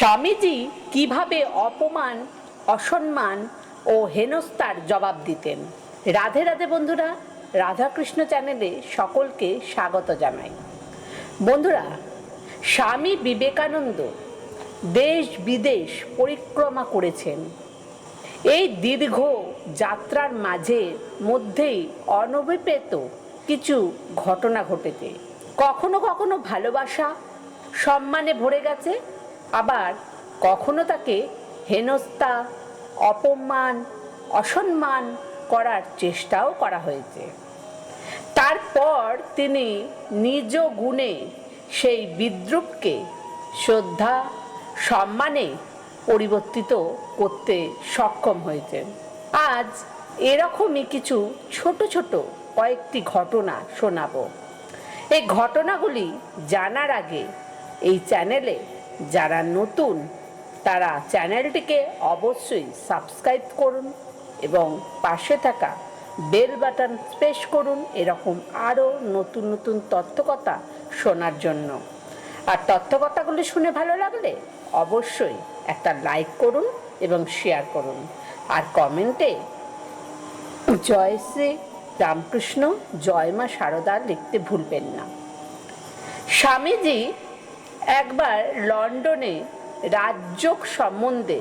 স্বামীজি কীভাবে অপমান, অসম্মান ও হেনস্তার জবাব দিতেন? রাধে রাধে বন্ধুরা, রাধাকৃষ্ণ চ্যানেলে সকলকে স্বাগত জানাই। বন্ধুরা, স্বামী বিবেকানন্দ দেশ বিদেশ পরিক্রমা করেছেন। এই দীর্ঘ যাত্রার মাঝে মধ্যেই অনভিপ্রেত কিছু ঘটনা ঘটেছে। কখনো কখনো ভালোবাসা সম্মানে ভরে গেছে আবার কখনো তাকে হেনস্থা, অপমান, অসম্মান করার চেষ্টাও করা হয়েছে। তারপর তিনি নিজ গুণে সেই বিদ্রুপকে শ্রদ্ধা, সম্মানে পরিবর্তিত করতে সক্ষম হয়েছেন। আজ এরকমই কিছু ছোট ছোট কয়েকটি ঘটনা শোনাবো। এই ঘটনাগুলি জানার আগে এই চ্যানেলে যারা নতুন, তারা চ্যানেলটিকে অবশ্যই সাবস্ক্রাইব করুন এবং পাশে থাকা বেল বাটন প্রেস করুন এরকম আরও নতুন নতুন তথ্যকথা শোনার জন্য। আর তথ্যকথাগুলি শুনে ভালো লাগলে অবশ্যই একটা লাইক করুন এবং শেয়ার করুন। আর কমেন্টে জয় শ্রী রামকৃষ্ণ, জয় মা সারদা লিখতে ভুলবেন না। স্বামীজি একবার লন্ডনে রাজযোগ সম্বন্ধে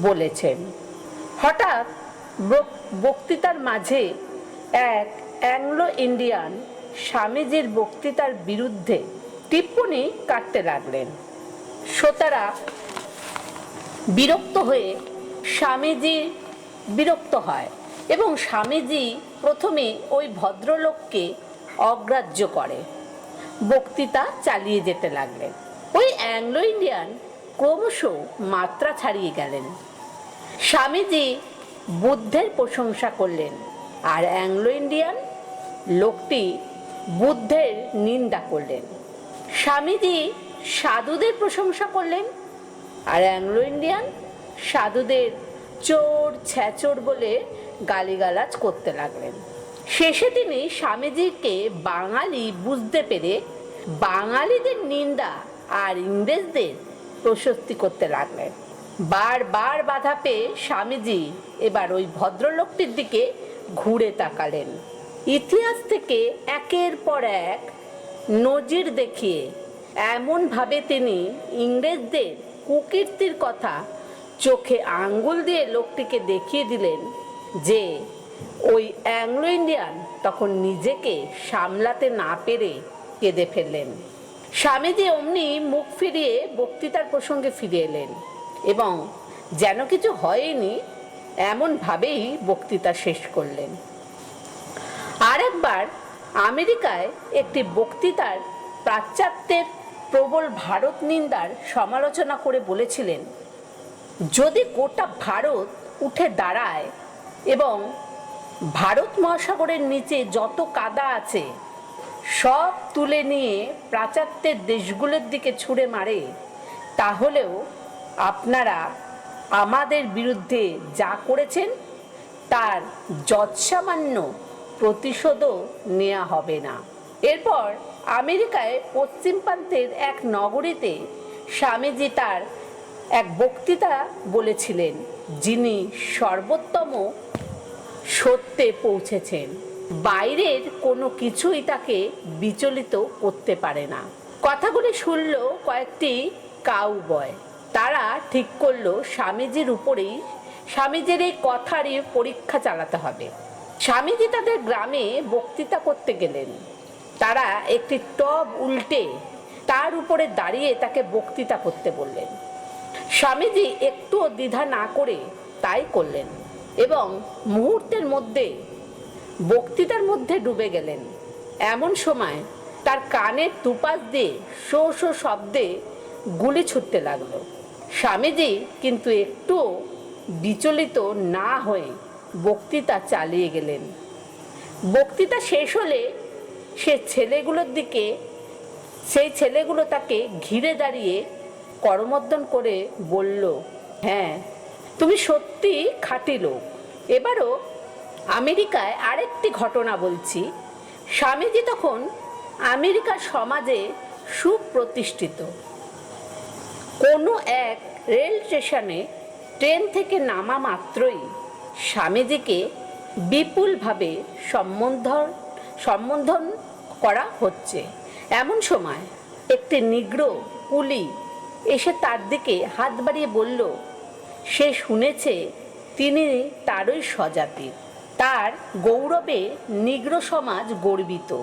বলেছেন। হঠাৎ বক- বক্তৃতার মাঝে এক অ্যাংলো ইন্ডিয়ান স্বামীজির বক্তৃতার বিরুদ্ধে টিপ্পণী কাটতে লাগলেন। শ্রোতারা বিরক্ত হয়ে স্বামীজি বিরক্ত হয় এবং স্বামীজি প্রথমে ওই ভদ্রলোককে অগ্রাহ্য করে। বক্তৃতা চালিয়ে যেতে লাগলেন। ওই অ্যাংলো ইন্ডিয়ান ক্রমশ মাত্রা ছাড়িয়ে গেলেন। স্বামীজি বুদ্ধের প্রশংসা করলেন আর অ্যাংলো ইন্ডিয়ান লোকটি বুদ্ধের নিন্দা করলেন। স্বামীজি সাধুদের প্রশংসা করলেন আর অ্যাংলো ইন্ডিয়ান সাধুদের চোর ছ্যাচোর বলে গালিগালাজ করতে লাগলেন। শেষে তিনি স্বামীজিকে বাঙালি বুঝতে পেরে বাঙালিদের নিন্দা আর ইংরেজদের প্রশস্তি করতে লাগলেন। বারবার বাধা পেয়ে স্বামীজি এবার ওই ভদ্রলোকটির দিকে ঘুরে তাকালেন। ইতিহাস থেকে একের পর এক নজির দেখিয়ে এমনভাবে তিনি ইংরেজদের কুকীর্তির কথা চোখে আঙ্গুল দিয়ে লোকটিকে দেখিয়ে দিলেন যে ওই অ্যাংলো ইন্ডিয়ান তখন নিজেকে সামলাতে না পেরে কেঁদে ফেললেন। স্বামীজি অমনি মুখ ফিরিয়ে বক্তৃতার প্রসঙ্গে ফিরে এলেন এবং যেন কিছু হয়নি এমনভাবেই বক্তৃতা শেষ করলেন। আরেকবার আমেরিকায় একটি বক্তৃতার পাশ্চাত্যের প্রবল ভারত নিন্দার সমালোচনা করে বলেছিলেন, যদি গোটা ভারত উঠে দাঁড়ায় এবং ভারত মহাসাগরের নিচে যত কাদা আছে, সব তুলে নিয়ে প্রাচাত্যের দেশগুলোর দিকে ছুঁড়ে মারে। তাহলেও আপনারা আমাদের বিরুদ্ধে যা করেছেন, তার যৎসামান্য প্রতিশোধও নেওয়া হবে না। এরপর আমেরিকায় পশ্চিম প্রান্তের এক নগরীতে স্বামীজি তার এক বক্তৃতা বলেছিলেন, যিনি সর্বোত্তম সত্যে পৌঁছেছেন। বাইরের কোনো কিছুই তাকে বিচলিত করতে পারে না। কথাগুলি শুনল কয়েকটি কাউবয় তারা ঠিক করল স্বামীজির উপরেই স্বামীজির এই কথারই পরীক্ষা চালাতে হবে। স্বামীজি তাদের গ্রামে বক্তৃতা করতে গেলেন। তারা একটি টব উল্টে তার উপরে দাঁড়িয়ে তাকে বক্তৃতা করতে বললেন। স্বামীজি একটুও দ্বিধা না করে তাই করলেন। এবং মুহূর্তের মধ্যে বক্তৃতার মধ্যে ডুবে গেলেন। এমন সময় তার কানের দুপাশ দিয়ে শো শো শব্দে গুলি ছুটতে লাগল। স্বামীজি কিন্তু একটু বিচলিত না হয়ে বক্তৃতা চালিয়ে গেলেন। বক্তৃতা শেষ হলে সে ছেলেগুলোর দিকে, সেই ছেলেগুলো তাকে ঘিরে দাঁড়িয়ে করমর্দন করে বলল হ্যাঁ তুমি সত্যি খাঁটি লোক। এবারও আমেরিকায় আরেকটি ঘটনা বলছি। স্বামীজি তখন আমেরিকার সমাজে সুপ্রতিষ্ঠিত। কোনো এক রেল স্টেশনে ট্রেন থেকে নামা মাত্রই স্বামীজিকে বিপুলভাবে সম্বোধন সম্বোধন করা হচ্ছে। এমন সময় একটি নিগ্র কুলি এসে তার দিকে হাত বাড়িয়ে বলল সে শুনেছে তিনি তারই স্বজাতির তার গৌরবে নিগ্র সমাজ গর্বিত।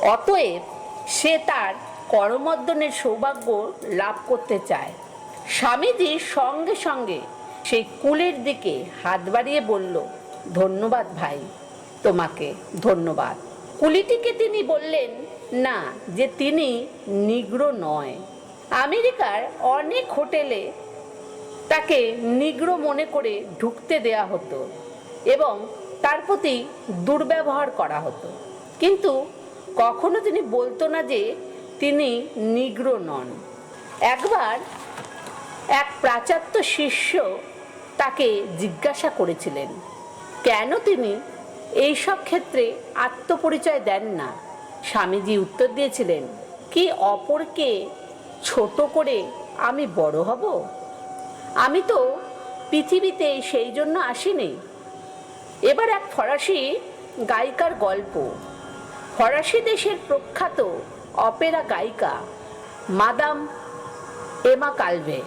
অতএব সে তার করমর্দনের সৌভাগ্য লাভ করতে চায়। স্বামীজি সঙ্গে সঙ্গে সেই কুলের দিকে হাত বাড়িয়ে বলল, ধন্যবাদ ভাই, তোমাকে ধন্যবাদ। কুলিটিকে তিনি বললেন, না, যে তিনি নিগ্র নয়। আমেরিকার অনেক হোটেলে তাকে নিগ্র মনে করে ঢুকতে দেয়া হতো এবং তার প্রতি দুর্ব্যবহার করা হতো। কিন্তু কখনো তিনি বলতো না যে তিনি নিগ্র নন। একবার এক প্রাচাত্য শিষ্য তাকে জিজ্ঞাসা করেছিলেন, কেন তিনি এইসব ক্ষেত্রে আত্মপরিচয় দেন না? স্বামীজি উত্তর দিয়েছিলেন, কি অপরকে ছোট করে আমি বড় হব? আমি তো পৃথিবীতে সেই জন্য আসিনি। এবার এক ফরাসি গায়িকার গল্প। ফরাসি দেশের প্রখ্যাত অপেরা গায়িকা মাদাম এমা কালভে।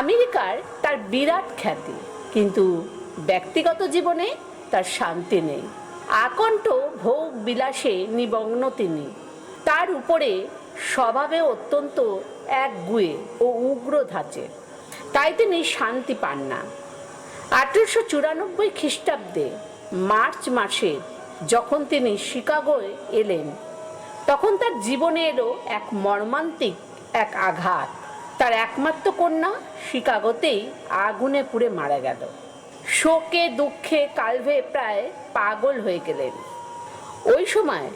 আমেরিকার তার বিরাট খ্যাতি, কিন্তু ব্যক্তিগত জীবনে তার শান্তি নেই। আকণ্ঠ ভোগ বিলাসে নিমগ্ন তিনি। তার উপরে স্বভাবে অত্যন্ত এক গুয়ে ও উগ্র ধাঁচে। তাই তিনি শান্তি পান না। আঠেরোশো চুরানব্বই খ্রিস্টাব্দে, মার্চ মাসে যখন তিনি শিকাগোয় এলেন, তখন তার জীবনে এলো এক মর্মান্তিক এক আঘাত। তার একমাত্র কন্যা শিকাগোতেই আগুনে পুড়ে মারা গেল। শোকে, দুঃখে, কালভে প্রায় পাগল হয়ে গেলেন। ওই সময়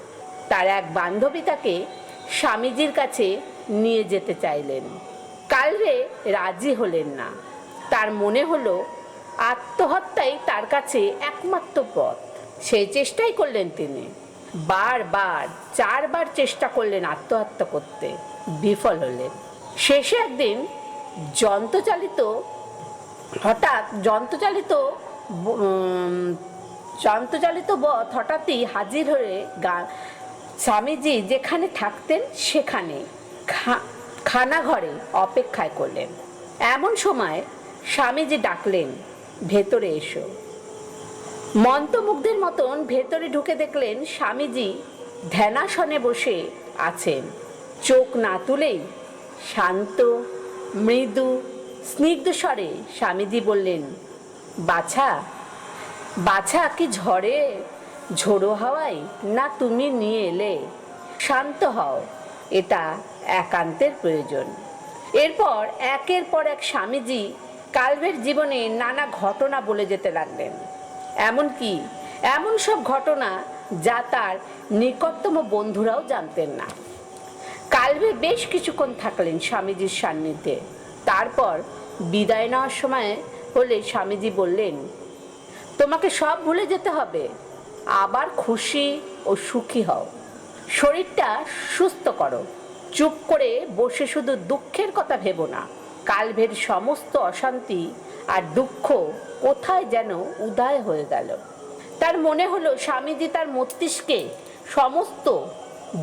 তার এক বান্ধবী তাকে স্বামীজির কাছে নিয়ে যেতে চাইলেন। কালভে রাজি হলেন না। তার মনে হলো, আত্মহত্যাই তার কাছে একমাত্র পথ। সেই চেষ্টাই করলেন তিনি। বারবার, চারবার চেষ্টা করলেন আত্মহত্যা করতে। বিফল হলেন। শেষে একদিন যন্ত্রচালিত, হঠাৎ যন্ত্রচালিত যন্ত্রচালিত বধ হঠাৎই হাজির হয়ে গা স্বামীজি যেখানে থাকতেন সেখানে খা- খানাঘরে অপেক্ষায় করলেন। এমন সময় স্বামীজি ডাকলেন, ভেতরে এসো। মন্ত্রমুগ্ধের মতন ভেতরে ঢুকে দেখলেন স্বামীজি ধ্যানাসনে বসে আছেন। চোখ না তুলেই শান্ত, মৃদু, স্নিগ্ধ স্বরে স্বামীজি বললেন, বাছা বাছা কি ঝড়ে? ঝোড়ো হাওয়ায় না তুমি নিয়ে এলে? শান্ত হও, এটা একান্তের প্রয়োজন। এরপর একের পর এক স্বামীজি কালভের জীবনে নানা ঘটনা বলে যেতে লাগলেন। এমনকি এমন সব ঘটনা যা তার নিকটতম বন্ধুরাও জানতেন না। কালভে বেশ কিছুক্ষণ থাকলেন স্বামীজির সান্নিধ্যে। তারপর বিদায় নেওয়ার সময় হলে স্বামীজি বললেন, তোমাকে সব ভুলে যেতে হবে। আবার খুশি ও সুখী হও। শরীরটা সুস্থ করো। চুপ করে বসে শুধু দুঃখের কথা ভেবো না। কালভের সমস্ত অশান্তি আর দুঃখ কোথায় যেন উদয় হয়ে গেল। তার মনে হলো স্বামীজি তার মস্তিষ্কে সমস্ত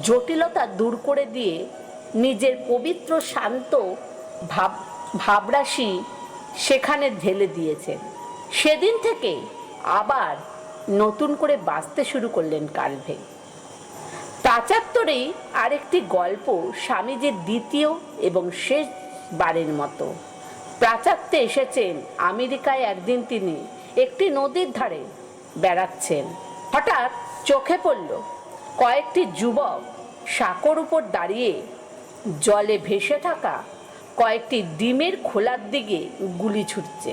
জটিলতা দূর করে দিয়ে নিজের পবিত্র, শান্ত ভাব, ভাবরাশি সেখানে ঢেলে দিয়েছেন সেদিন থেকে আবার নতুন করে বাঁচতে শুরু করলেন কালভে। প্রাচাত্তরেই আরেকটি গল্প স্বামীজির দ্বিতীয় এবং শেষ বারের মতো। প্রাচাত্যে এসেছেন, আমেরিকায় একদিন তিনি একটি নদীর ধারে বেড়াচ্ছেন। হঠাৎ চোখে পড়ল, কয়েকটি যুবক সাঁকোর উপর দাঁড়িয়ে জলে ভেসে থাকা কয়েকটি ডিমের খোলার দিকে গুলি ছুটছে।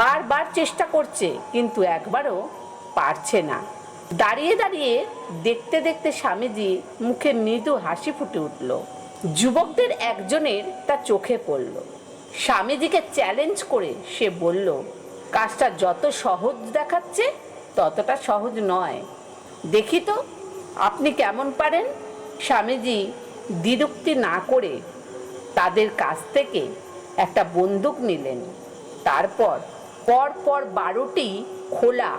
বারবার চেষ্টা করছে, কিন্তু একবারও পারছে না। দাঁড়িয়ে দাঁড়িয়ে দেখতে দেখতে স্বামীজি মুখে মৃদু হাসি ফুটে উঠল। যুবকদের একজনের তা চোখে পড়ল। স্বামীজিকে চ্যালেঞ্জ করে সে বলল, কাজটা যত সহজ দেখাচ্ছে, ততটা সহজ নয়। দেখি তো, আপনি কেমন পারেন? স্বামীজি দ্বিরুক্তি না করে তাদের কাছ থেকে একটা বন্দুক নিলেন। তারপর পর পর বারোটি খোলা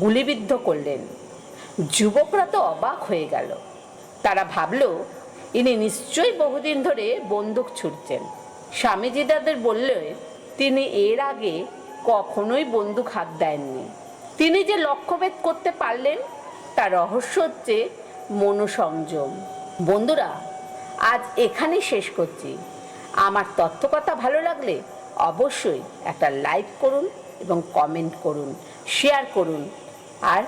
গুলিবিদ্ধ করলেন। যুবকরা তো অবাক হয়ে গেল। তারা ভাবল, ইনি নিশ্চয়ই বহুদিন ধরে বন্দুক ছুটছেন স্বামীজি তাদের বললে, তিনি এর আগে কখনোই বন্দুক হাত দেননি। তিনি যে লক্ষ্যভেদ করতে পারলেন, তার রহস্য হচ্ছে মনোসংযম। বন্ধুরা, আজ এখানেই শেষ করছি। আমার তথ্যকথা ভালো লাগলে অবশ্যই একটা লাইক করুন এবং কমেন্ট করুন, শেয়ার করুন। আর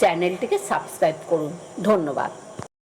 চ্যানেলটিকে সাবস্ক্রাইব করুন। ধন্যবাদ।